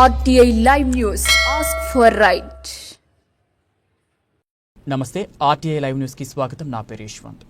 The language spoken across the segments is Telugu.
RTI live news ask for right నమస్తే ఆర్టీఐ లైవ్ న్యూస్కి స్వాగతం. నా పేరు యశ్వంత్.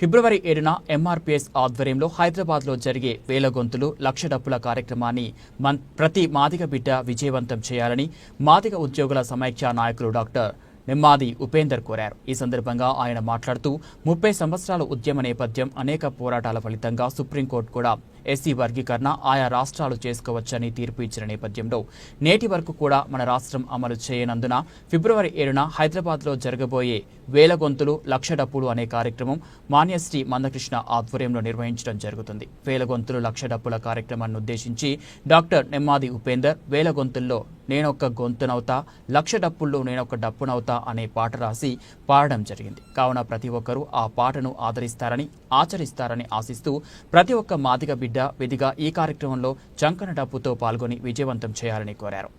ఫిబ్రవరి ఏడున ఎంఆర్పీఎస్ ఆధ్వర్యంలో హైదరాబాద్లో జరిగే వేల గొంతులు లక్ష డప్పుల కార్యక్రమాన్ని మన్ ప్రతి మాదిగ బిడ్డ విజయవంతం చేయాలని మాదిగ ఉద్యోగుల సమైక్య నాయకులు డాక్టర్ నిమ్మాది ఉపేందర్ కోరారు. ఈ సందర్భంగా ఆయన మాట్లాడుతూ ముప్పై సంవత్సరాల ఉద్యమ నేపథ్యం అనేక పోరాటాల ఫలితంగా సుప్రీంకోర్టు కూడా ఎస్సీ వర్గీకరణ ఆయా రాష్ట్రాలు చేసుకోవచ్చని తీర్పు ఇచ్చిన నేపథ్యంలో నేటి వరకు కూడా మన రాష్ట్రం అమలు చేయనందున ఫిబ్రవరి ఏడున హైదరాబాద్లో జరగబోయే వేల గొంతులు లక్ష డప్పులు అనే కార్యక్రమం మాన్యశ్రీ మందకృష్ణ ఆధ్వర్యంలో నిర్వహించడం జరుగుతుంది. వేల గొంతులు లక్ష డప్పుల కార్యక్రమాన్ని ఉద్దేశించి డాక్టర్ నెమ్మాది ఉపేందర్ వేల గొంతుల్లో నేనొక్క గొంతునవుతా లక్ష డప్పుల్లో నేనొక్క డప్పునవుతా అనే పాట రాసి పాడడం జరిగింది. కావున ప్రతి ఒక్కరూ ఆ పాటను ఆదరిస్తారని ఆచరిస్తారని ఆశిస్తూ ప్రతి ఒక్క మాదిగ బిడ్డ విధిగా ఈ కార్యక్రమంలో చంకన డప్పుతో పాల్గొని విజయవంతం చేయాలని కోరారు.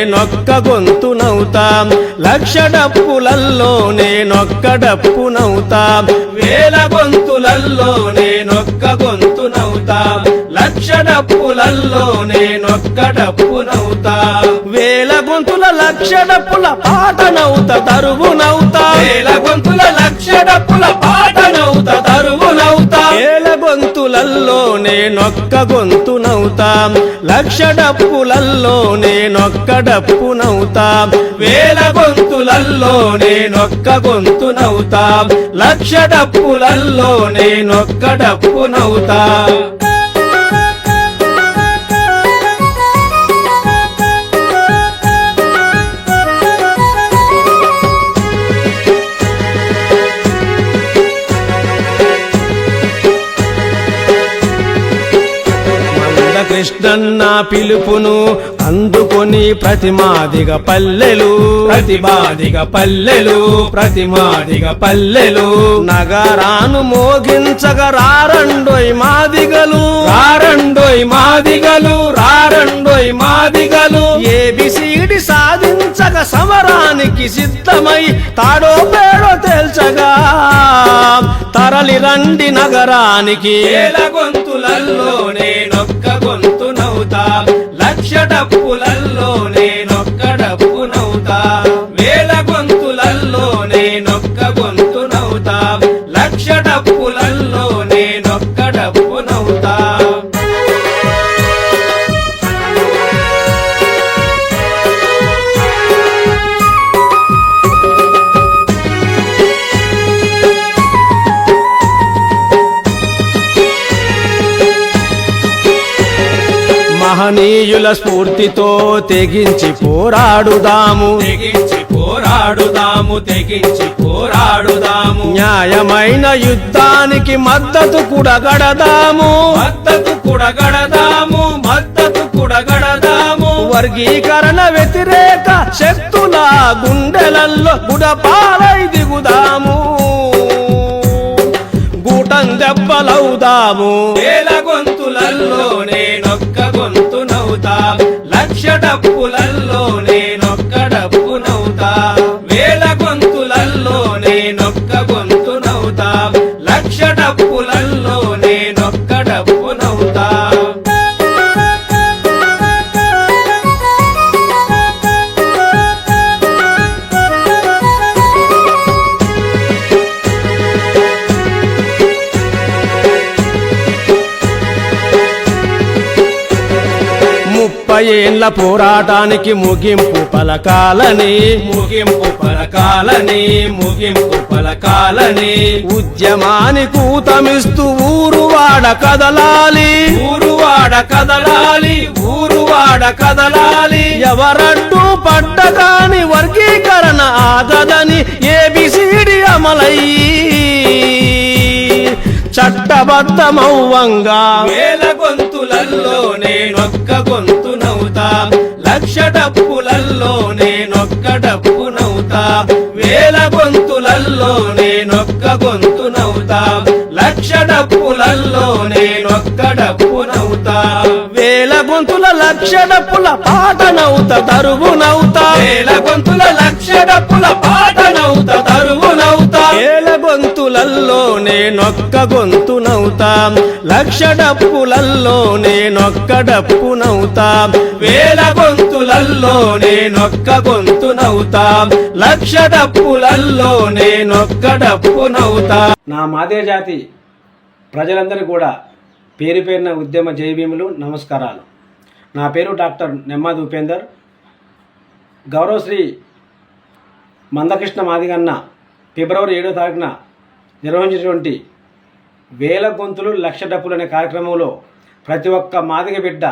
నేనొక్క గొంతునవుతా లక్ష డప్పులల్లో నేనొక్క డప్పునవుతా వేల గొంతులల్లో నేనొక్క గొంతునవుతా లక్ష డప్పులల్లో నేనొక్క డప్పునవుతా వేల గొంతుల లక్ష డప్పుల పాటనవుత తరువునవుతా వేల గొంతుల లక్ష డప్పుల పాటనవుత తరువునవుతా వేల నేనొక్క గొంతునవుతా లక్ష డప్పులల్లో నేనొక్క డప్పునవుతా వేల గొంతులల్లో నేనొక్క గొంతునవుతా లక్ష డప్పులల్లో నేనొక్క డప్పునవుతా కృష్ణన్న పిలుపును అందుకొని ప్రతిమాదిగ పల్లెలు ప్రతిమాదిగ పల్లెలు ప్రతిమాదిగ పల్లెలు. నగరాను మోగించగ రారండోయ్ మాదిగలు రారండోయ్ మాదిగలు రారండోయ్ మాదిగలు. ఏబిసిడి సాధించగ సమరానికి సిద్ధమై తాడో పేడో తేల్చగా. తరలి రండి నగరానికి. ఏల గొంతునవుతా లక్ష డప్పులల్లో నేనొక్క డప్పునవుతా వేల గొంతులల్లో నేనొక్క గొంతునవుతా లక్ష డప్పులల్లో మహనీయుల స్ఫూర్తితో తెగించి పోరాడుదాము. తెగించి పోరాడుదాము తెగించి పోరాడుదాము. న్యాయమైన యుద్ధానికి మద్దతు కూడగడదాము. మద్దతు కూడగడదాము మద్దతు కూడగడదాము. వర్గీకరణ వ్యతిరేక శక్తుల గుండెలల్లో గుడపాలై దిగుదాము. గూటం దెబ్బలవుదాము. వేల గొంతులల్లో లక్ష ముప్పై ఏండ్ల పోరాటానికి ముగింపు పలకాలని. ముగింపు పలకాలని ముగింపు పలకాలని. ఉద్యమాని కూతమిస్తూ ఊరువాడ కదలాలి. ఊరువాడ కదలాలి ఊరువాడ కదలాలి. ఎవరడ్డు పడ్డగాని వర్గీకరణ ఆగదని ఏబిసిడి అమలయ్యి చట్టబద్ధమౌవంగా. వేల గొంతులల్లో నేనొక్క గొంతునవుతా లక్ష డప్పులల్లో నేనొక్క డప్పునవుతా వేల గొంతులల్లో నేనొక్క గొంతునవుతా లక్ష డప్పులల్లో నేనొక్క డప్పునవుతా వేల గొంతుల లక్ష డప్పుల పాట నవ్వుత తరువు నవ్వుతా. వేల గొంతుల లక్ష డప్పుల పాట నవ్వుత తరువు నవ్వుతా. వేల గొంతులల్లో నేనొక్క గొంతునవుతా లక్ష డప్పులల్లో నేనొక్క డప్పునవుతా వేల గొంతులల్లో నేనొక్క గొంతునవుతా లక్ష డప్పులల్లో నేనొక్క డప్పునవుతా నా మాదే జాతి ప్రజలందరూ కూడా పేరు పేరిన ఉద్యమ జయభీములు నమస్కారాలు. నా పేరు డాక్టర్ నెమ్మది ఉపేందర్. గౌరవశ్రీ మందకృష్ణ మాదిగన్న ఫిబ్రవరి ఏడో తారీఖున నిర్వహించినటువంటి వేల గొంతులు లక్ష డప్పులు అనే కార్యక్రమంలో ప్రతి ఒక్క మాదిగ బిడ్డ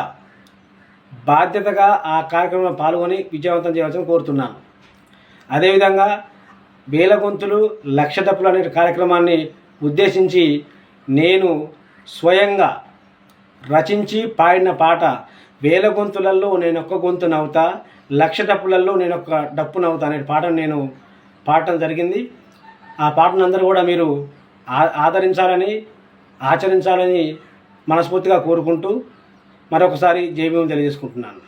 బాధ్యతగా ఆ కార్యక్రమంలో పాల్గొని విజయవంతం చేయవలసింది కోరుతున్నాను. అదేవిధంగా వేల గొంతులు లక్ష డప్పులు అనే కార్యక్రమాన్ని ఉద్దేశించి నేను స్వయంగా రచించి పాడిన పాట వేల గొంతులలో నేను ఒక్క గొంతు నవ్వుతా లక్ష డప్పులలో నేను ఒక్క డప్పు నవ్వుతా అనే పాటను నేను పాడటం జరిగింది. ఆ పాటను అందరూ కూడా మీరు ఆ- ఆదరించాలని ఆచరించాలని మనస్ఫూర్తిగా కోరుకుంటూ మరొకసారి జైభీం తెలియజేసుకుంటున్నాను.